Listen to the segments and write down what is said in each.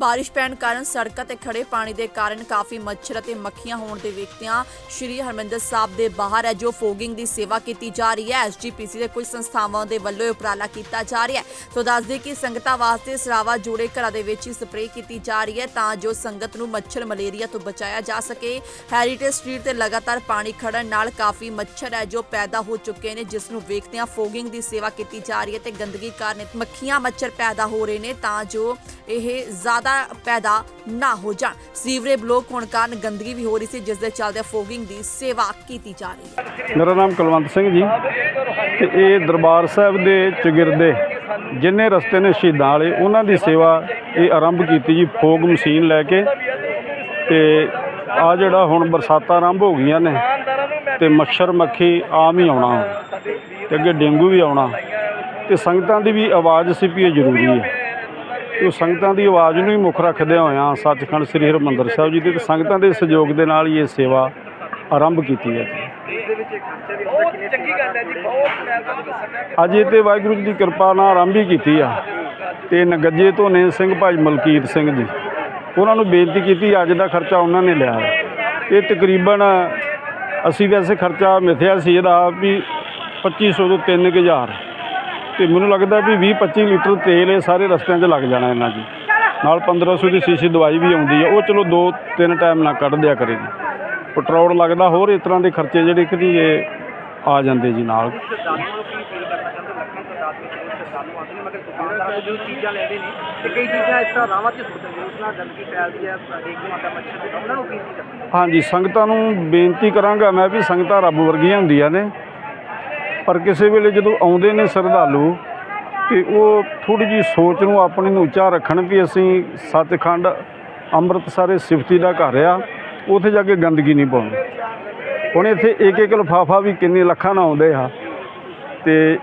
ਬਾਰਿਸ਼ ਪੈਣ ਕਾਰਨ ਸੜਕਾਂ ਤੇ ਖੜੇ ਪਾਣੀ ਦੇ ਕਾਰਨ ਕਾਫੀ ਮੱਛਰ ਅਤੇ ਮੱਖੀਆਂ ਹੋਣ ਦੇ ਵੇਖਦਿਆਂ ਸ਼੍ਰੀ ਹਰਮੰਦਰ ਸਾਹਿਬ ਦੇ ਬਾਹਰ ਹੈ, ਜੋ ਫੋਗਿੰਗ ਦੀ ਸੇਵਾ ਕੀਤੀ ਜਾ ਰਹੀ ਹੈ। ਐਸਜੀਪੀਸੀ ਦੇ ਕੁਝ ਸੰਸਥਾਵਾਂ ਦੇ ਵੱਲੋਂ ਇਹ ਉਪਰਾਲਾ ਕੀਤਾ ਜਾ ਰਿਹਾ ਹੈ। ਸੋ ਦੱਸਦੇ ਕਿ ਸੰਗਤਾਂ ਵਾਸਤੇ ਸਰਾਵਾ ਜੋੜੇ ਘਰਾਂ ਦੇ ਵਿੱਚ ਹੀ ਸਪਰੇਅ ਕੀਤੀ ਜਾ ਰਹੀ ਹੈ ਤਾਂ ਜੋ ਸੰਗਤ ਨੂੰ ਮੱਛਰ ਮਲੇਰੀਆ ਤੋਂ ਬਚਾਇਆ ਜਾ ਸਕੇ। ਹੈਰੀਟੇਜ ਸਟਰੀਟ ਤੇ ਲਗਾਤਾਰ ਪਾਣੀ ਖੜਨ ਨਾਲ ਕਾਫੀ ਮੱਛਰ ਹੈ, ਜੋ ਪੈਦਾ ਹੋ ਚੁੱਕੇ ਨੇ, ਜਿਸ ਨੂੰ ਵੇਖਦਿਆਂ ਫੋਗਿੰਗ ਦੀ ਸੇਵਾ ਕੀਤੀ ਜਾ ਰਹੀ ਹੈ ਤੇ ਗੰਦਗੀ ਕਾਰਨ ਮੱਖੀਆਂ ਮੱਛਰ ਪੈਦਾ ਹੋ ਰਹੇ ਨੇ ਤਾਂ ਜੋ ਇਹ ਜ਼ਿਆਦਾ ਪੈਦਾ ਨਾ ਹੋ ਜਾਣ। ਸੀਵਰੇ ਬਲੋਕ ਹੋਣ ਕਾਰਨ ਗੰਦਗੀ ਵੀ ਹੋ ਰਹੀ ਸੀ, ਜਿਸ ਦੇ ਚੱਲਦੇ ਫੋਗਿੰਗ ਦੀ ਸੇਵਾ ਕੀਤੀ ਜਾ ਰਹੀ ਹੈ। ਮੇਰਾ ਨਾਮ ਕੁਲਵੰਤ ਸਿੰਘ ਜੀ ਤੇ ਇਹ ਦਰਬਾਰ ਸਾਹਿਬ ਦੇ ਚਗਿਰਦੇ ਜਿੰਨੇ ਰਸਤੇ ਨੇ ਸ਼ਹੀਦਾਂ ਵਾਲੇ, ਉਹਨਾਂ ਦੀ ਸੇਵਾ ਇਹ ਆਰੰਭ ਕੀਤੀ ਜੀ, ਫੋਗ ਮਸ਼ੀਨ ਲੈ ਕੇ। ਤੇ ਆ ਜਿਹੜਾ ਹੁਣ ਬਰਸਾਤਾਂ ਆਰੰਭ ਹੋ ਗਈਆਂ ਨੇ ਤੇ ਮੱਛਰ ਮੱਖੀ ਆਮ ਹੀ ਆਉਣਾ। ਤੇ ਅੱਗੇ ਡੇਂਗੂ ਵੀ ਆਉਣਾ। ਤੇ ਸੰਗਤਾਂ ਦੀ ਵੀ ਆਵਾਜ਼ ਸੀ ਵੀ ਇਹ ਜ਼ਰੂਰੀ ਹੈ। ਤੇ ਉਹ ਸੰਗਤਾਂ ਦੀ ਆਵਾਜ਼ ਨੂੰ ਹੀ ਮੁੱਖ ਰੱਖਦਿਆਂ ਹੋਇਆਂ ਸੱਚਖੰਡ ਸ੍ਰੀ ਹਰਿਮੰਦਰ ਸਾਹਿਬ ਜੀ ਦੇ ਸੰਗਤਾਂ ਦੇ ਸਹਿਯੋਗ ਦੇ ਨਾਲ ਹੀ ਇਹ ਸੇਵਾ ਆਰੰਭ ਕੀਤੀ ਹੈ ਅੱਜ ਇਹ ਤੇ ਵਾਹਿਗੁਰੂ ਜੀ ਦੀ ਕਿਰਪਾ ਨਾਲ ਆਰੰਭ ਹੀ ਕੀਤੀ ਆ। ਤੇ ਨਗੱਜੇ ਤੋਂ ਨੇ ਸਿੰਘ ਭਾਈ ਮਲਕੀਤ ਸਿੰਘ ਜੀ, ਉਹਨਾਂ ਨੂੰ ਬੇਨਤੀ ਕੀਤੀ, ਅੱਜ ਦਾ ਖਰਚਾ ਉਹਨਾਂ ਨੇ ਲਿਆ। ਹੈ। ਇਹ ਤਕਰੀਬਨ ਅਸੀਂ ਵੈਸੇ ਖਰਚਾ ਮਿਥਿਆ ਸੀ ਇਹਦਾ ਵੀ 2500 ਤੋਂ 3000 ਤੇ ਮੈਨੂੰ ਲੱਗਦਾ ਵੀ 20 25 ਲੀਟਰ ਤੇਲ ਇਹ ਸਾਰੇ ਰਸਤਿਆਂ 'ਚ ਲੱਗ ਜਾਣਾ ਇਹਨਾਂ ਜੀ ਨਾਲ 1500 ਦੀ ਸ਼ੀਸ਼ੀ ਦਵਾਈ ਵੀ ਆਉਂਦੀ ਹੈ ਉਹ ਚਲੋ ਦੋ ਤਿੰਨ ਟਾਈਮ ਨਾਲ ਕੱਢ ਦਿਆ ਕਰੇਗੀ ਪੈਟਰੋਲ ਲੱਗਦਾ, ਹੋਰ ਇਸ ਤਰ੍ਹਾਂ ਦੇ ਖਰਚੇ ਜਿਹੜੇ ਕਿ ਜੀ ਇਹ ਆ ਜਾਂਦੇ ਜੀ ਨਾਲ। ਜੋ ਚੀਜ਼ਾਂ ਲੈਂਦੇ ਨੇ ਤੇ ਕਈ ਚੀਜ਼ਾਂ ਇਸ ਤਰ੍ਹਾਂ ਰਾਵਾਂ 'ਚ ਸੁੱਟ ਉਸ ਨਾਲ ਗੰਦਗੀ ਫੈਲਦੀ ਹੈ ਡੇਂਗੂ ਆਉਂਦਾ ਮੱਛਰ ਦੇ ਉਹਨਾਂ ਨੂੰ ਕੀ ਚੀਜ਼ ਹਾਂਜੀ, ਸੰਗਤਾਂ ਨੂੰ ਬੇਨਤੀ ਕਰਾਂਗਾ ਮੈਂ ਵੀ ਸੰਗਤਾਂ ਰੱਬ ਵਰਗੀਆਂ ਹੁੰਦੀਆਂ ਨੇ। ਪਰ ਕਿਸੇ ਵੇਲੇ ਜਦੋਂ ਆਉਂਦੇ ਨੇ ਸ਼ਰਧਾਲੂ ਤੇ ਉਹ ਥੋੜੀ ਜੀ ਸੋਚ ਨੂੰ ਆਪਣੀ ਨੂੰ ਉੱਚਾ ਰੱਖਣ ਵੀ ਅਸੀਂ ਸੱਚਖੰਡ ਅੰਮ੍ਰਿਤਸਰ ਸਿਫਤੀ ਦਾ ਘਰ ਆ, ਉੱਥੇ ਜਾ ਕੇ ਗੰਦਗੀ ਨਹੀਂ ਪਾਉਣੀ। ਹੁਣ ਇੱਥੇ ਇੱਕ ਇੱਕ ਲਿਫਾਫਾ ਵੀ ਕਿੰਨੇ ਲੱਖਾਂ ਨਾਲ ਆਉਂਦੇ ਆ ਤੇ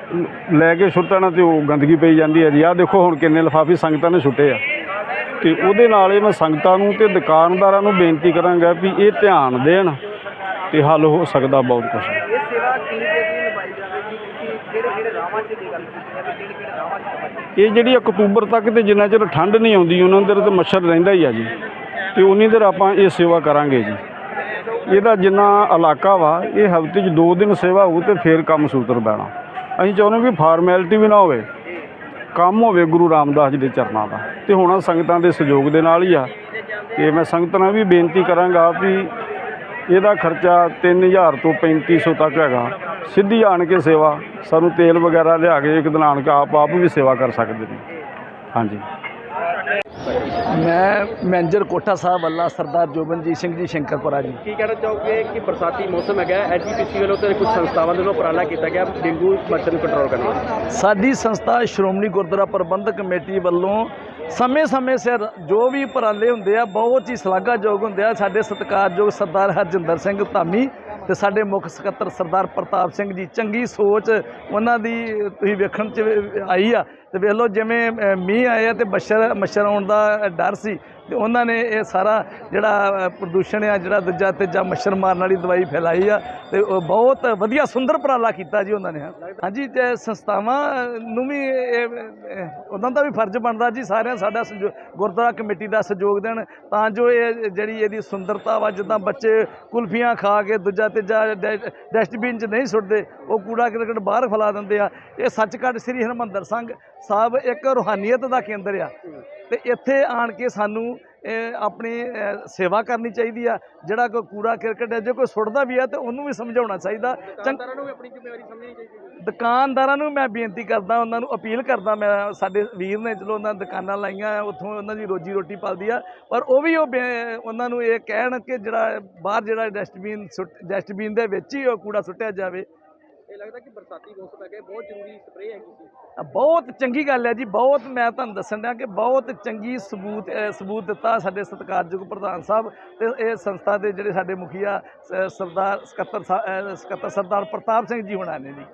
ਲੈ ਕੇ ਸੁੱਟਣਾ ਤੇ ਉਹ ਗੰਦਗੀ ਪਈ ਜਾਂਦੀ ਹੈ ਜੀ। ਆਹ ਦੇਖੋ ਹੁਣ ਕਿੰਨੇ ਲਿਫਾਫੇ ਸੰਗਤਾਂ ਨੇ ਸੁੱਟੇ ਆ। ਤੇ ਉਹਦੇ ਨਾਲ ਇਹ ਮੈਂ ਸੰਗਤਾਂ ਨੂੰ ਤੇ ਦੁਕਾਨਦਾਰਾਂ ਨੂੰ ਬੇਨਤੀ ਕਰਾਂਗਾ ਵੀ ਇਹ ਧਿਆਨ ਦੇਣ ਤੇ ਹੱਲ ਹੋ ਸਕਦਾ ਬਹੁਤ ਕੁਝ ਇਹ ਸੇਵਾ ਕਿੰਨੀ ਦੇਰ ਦੀ ਨਿਭਾਈ ਜਾਵੇਗੀ ਕਿ ਕਿਹੜੇ ਕਿਹੜੇ ਰਾਵਾਂ 'ਚ ਦੀ ਗੱਲ ਕੀਤੀ ਜਾਵੇ ਕਿਹੜੇ ਕਿਹੜੇ ਰਾਵਾਂ 'ਚ ਨਿਭਾਈ ਜਾਵੇਗੀ ਇਹ ਜਿਹੜੀ ਅਕਤੂਬਰ ਤੱਕ ਤੇ ਜਿੰਨਾ ਚਿਰ ਠੰਡ ਨਹੀਂ ਆਉਂਦੀ, ਉਹਨਾਂ ਦੇ ਤੇ ਮੱਛਰ ਰਹਿੰਦਾ ਹੀ ਆ ਜੀ। ਤੇ ਉਨੀ ਦੇਰ ਆਪਾਂ ਇਹ ਸੇਵਾ ਕਰਾਂਗੇ ਜੀ। ਇਹਦਾ ਜਿੰਨਾ ਇਲਾਕਾ ਵਾ, ਇਹ ਹਫ਼ਤੇ 'ਚ ਦੋ ਦਿਨ ਸੇਵਾ ਹੋਊ ਤੇ ਫੇਰ ਕੰਮ ਸੂਤਰ ਬੈਣਾ ਅਸੀਂ ਚਾਹੁੰਦੇ ਵੀ ਫਾਰਮੈਲਿਟੀ ਵੀ ਨਾ ਹੋਵੇ, ਕੰਮ ਹੋਵੇ ਗੁਰੂ ਰਾਮਦਾਸ ਜੀ ਦੇ ਚਰਨਾਂ ਦਾ। ਤੇ ਹੁਣ ਸੰਗਤਾਂ ਦੇ ਸਹਿਯੋਗ ਦੇ ਨਾਲ ਹੀ ਆ। ਤੇ ਮੈਂ ਸੰਗਤਾਂ ਨੂੰ ਵੀ ਬੇਨਤੀ ਕਰਾਂਗਾ ਵੀ ਇਹਦਾ ਖਰਚਾ 3000 ਤੋਂ 3500 ਤੱਕ ਹੈਗਾ। ਸਿੱਧੀ ਆਣ ਕੇ ਸੇਵਾ ਸਾਨੂੰ ਤੇਲ ਵਗੈਰਾ ਲਿਆ ਕੇ ਇੱਕ ਦਿਨ ਆਣ ਕੇ ਆਪ ਆਪ ਵੀ ਸੇਵਾ ਕਰ ਸਕਦੇ ਨੇ। ਹਾਂਜੀ। ਮੈਂ ਮੈਨੇਜਰ ਕੋਠਾ ਸਾਹਿਬ ਵੱਲਾ ਸਰਦਾਰ ਜੋਬਨਜੀਤ ਸਿੰਘ ਜੀ ਸ਼ੰਕਰਪੁਰਾ ਜੀ। ਕੀ ਕਹਿਣਾ ਚਾਹੋਗੇ ਕਿ ਬਰਸਾਤੀ ਮੌਸਮ ਹੈਗਾ ਐਚਪੀਸੀ ਵੱਲੋਂ ਤੇ ਕੁਝ ਸੰਸਥਾਵਾਂ ਦੇ ਵੱਲੋਂ ਉਪਰਾਲਾ ਕੀਤਾ ਗਿਆ ਡੇਂਗੂ ਮੱਛਰ ਨੂੰ ਕੰਟਰੋਲ ਕਰਨ ਲਈ? ਸਾਡੀ ਸੰਸਥਾ ਸ਼੍ਰੋਮਣੀ ਗੁਰਦੁਆਰਾ ਪ੍ਰਬੰਧਕ ਕਮੇਟੀ ਵੱਲੋਂ ਸਮੇਂ-ਸਮੇਂ ਸਿਰ ਜੋ ਵੀ ਉਪਰਾਲੇ ਹੁੰਦੇ ਆ ਬਹੁਤ ਹੀ ਸ਼ਲਾਘਾਯੋਗ ਹੁੰਦੇ ਆ। ਸਾਡੇ ਸਤਿਕਾਰਯੋਗ ਸਰਦਾਰ ਹਰਜਿੰਦਰ ਸਿੰਘ ਧਾਮੀ ਤੇ ਸਾਡੇ ਮੁੱਖ ਸਕੱਤਰ ਸਰਦਾਰ ਪ੍ਰਤਾਪ ਸਿੰਘ ਜੀ, ਚੰਗੀ ਸੋਚ ਉਹਨਾਂ ਦੀ ਤੁਸੀਂ ਵੇਖਣ ਚ ਆਈ ਆ। ਤੇ ਵੇਖ ਲਓ ਜਿਵੇਂ ਮੀਂਹ ਆਏ ਆ ਤੇ ਮੱਛਰ ਮੱਛਰ ਆਉਣ ਦਾ ਡਰ ਸੀ ਤੇ ਉਹਨਾਂ ਨੇ ਇਹ ਸਾਰਾ ਜਿਹੜਾ ਪ੍ਰਦੂਸ਼ਣ ਆ, ਜਿਹੜਾ ਦੂਜਾ ਤੀਜਾ ਮੱਛਰ ਮਾਰਨ ਵਾਲੀ ਦਵਾਈ ਫੈਲਾਈ ਆ ਤੇ ਉਹ ਬਹੁਤ ਵਧੀਆ ਸੁੰਦਰ ਉਪਰਾਲਾ ਕੀਤਾ ਜੀ ਉਹਨਾਂ ਨੇ। ਹਾਂਜੀ, ਤੇ ਸੰਸਥਾਵਾਂ ਨੂੰ ਵੀ ਇਹ- ਉਹਨਾਂ ਦਾ ਵੀ ਫਰਜ਼ ਬਣਦਾ ਜੀ ਸਾਰਿਆਂ ਸਾਡਾ ਗੁਰਦੁਆਰਾ ਕਮੇਟੀ ਦਾ ਸਹਿਯੋਗ ਦੇਣ, ਤਾਂ ਜੋ ਇਹ ਜਿਹੜੀ ਇਹਦੀ ਸੁੰਦਰਤਾ ਵਾ, ਜਿੱਦਾਂ ਬੱਚੇ ਕੁਲਫੀਆਂ ਖਾ ਕੇ ਦੂਜਾ ਤੀਜਾ ਡਸਟਬਿਨ 'ਚ ਨਹੀਂ ਸੁੱਟਦੇ, ਉਹ ਕੂੜਾ ਕਰਕਟ ਬਾਹਰ ਫੈਲਾ ਦਿੰਦੇ ਆ। ਇਹ ਸੱਚਖੰਡ ਸ੍ਰੀ ਹਰਿਮੰਦਰ ਸਿੰਘ ਸਾਹਿਬ ਇੱਕ ਰੂਹਾਨੀਅਤ ਦਾ ਕੇਂਦਰ ਆ। ਤੇ ਇੱਥੇ ਆਣ ਕੇ ਸਾਨੂੰ ਆਪਣੀ ਸੇਵਾ ਕਰਨੀ ਚਾਹੀਦੀ ਆ। ਜਿਹੜਾ ਕੋਈ ਕੂੜਾ ਕਰਕਟ ਹੈ ਜੇ ਕੋਈ ਸੁੱਟਦਾ ਵੀ ਆ ਤੇ ਉਹਨੂੰ ਵੀ ਸਮਝਾਉਣਾ ਚਾਹੀਦਾ। ਚੰਗ ਨੂੰ ਵੀ ਆਪਣੀ ਜ਼ਿੰਮੇਵਾਰੀ ਸਮਝਣੀ ਚਾਹੀਦੀ ਦੁਕਾਨਦਾਰਾਂ ਨੂੰ ਮੈਂ ਬੇਨਤੀ ਕਰਦਾ ਉਹਨਾਂ ਨੂੰ ਅਪੀਲ ਕਰਦਾ ਮੈਂ ਸਾਡੇ ਵੀਰ ਨੇ ਚਲੋ ਉਹਨਾਂ ਦੁਕਾਨਾਂ ਲਾਈਆਂ ਉੱਥੋਂ ਉਹਨਾਂ ਦੀ ਰੋਜੀ ਰੋਟੀ ਪਲਦੀ ਆ। ਪਰ ਉਹ ਵੀ ਉਹ ਉਹਨਾਂ ਨੂੰ ਇਹ ਕਹਿਣ ਕਿ ਜਿਹੜਾ ਬਾਹਰ ਜਿਹੜਾ ਡਸਟਬਿਨ ਸੁੱਟ ਡਸਟਬਿਨ ਦੇ ਵਿੱਚ ਹੀ ਉਹ ਕੂੜਾ ਸੁੱਟਿਆ ਜਾਵੇ। ਇਹ ਲੱਗਦਾ ਕਿ ਬਰਸਾਤੀ ਮੌਸਮ ਹੈਗਾ ਬਹੁਤ ਜ਼ਰੂਰੀ ਸਪਰੇਅ ਹੈਗੀ ਸੀ। ਬਹੁਤ ਚੰਗੀ ਗੱਲ ਹੈ ਜੀ, ਬਹੁਤ ਮੈਂ ਤੁਹਾਨੂੰ ਦੱਸਣ ਡਿਆ ਕਿ ਬਹੁਤ ਚੰਗੀ ਸਬੂਤ ਸਬੂਤ ਦਿੱਤਾ ਸਾਡੇ ਸਤਿਕਾਰਯੋਗ ਪ੍ਰਧਾਨ ਸਾਹਿਬ ਤੇ ਇਹ ਸੰਸਥਾ ਦੇ ਜਿਹੜੇ ਸਾਡੇ ਮੁਖੀਆ ਸਰਦਾਰ ਸਕੱਤਰ ਸਕੱਤਰ ਸਰਦਾਰ ਪ੍ਰਤਾਪ ਸਿੰਘ ਜੀ ਹੁਣਾਂ ਨੇ ਜੀ।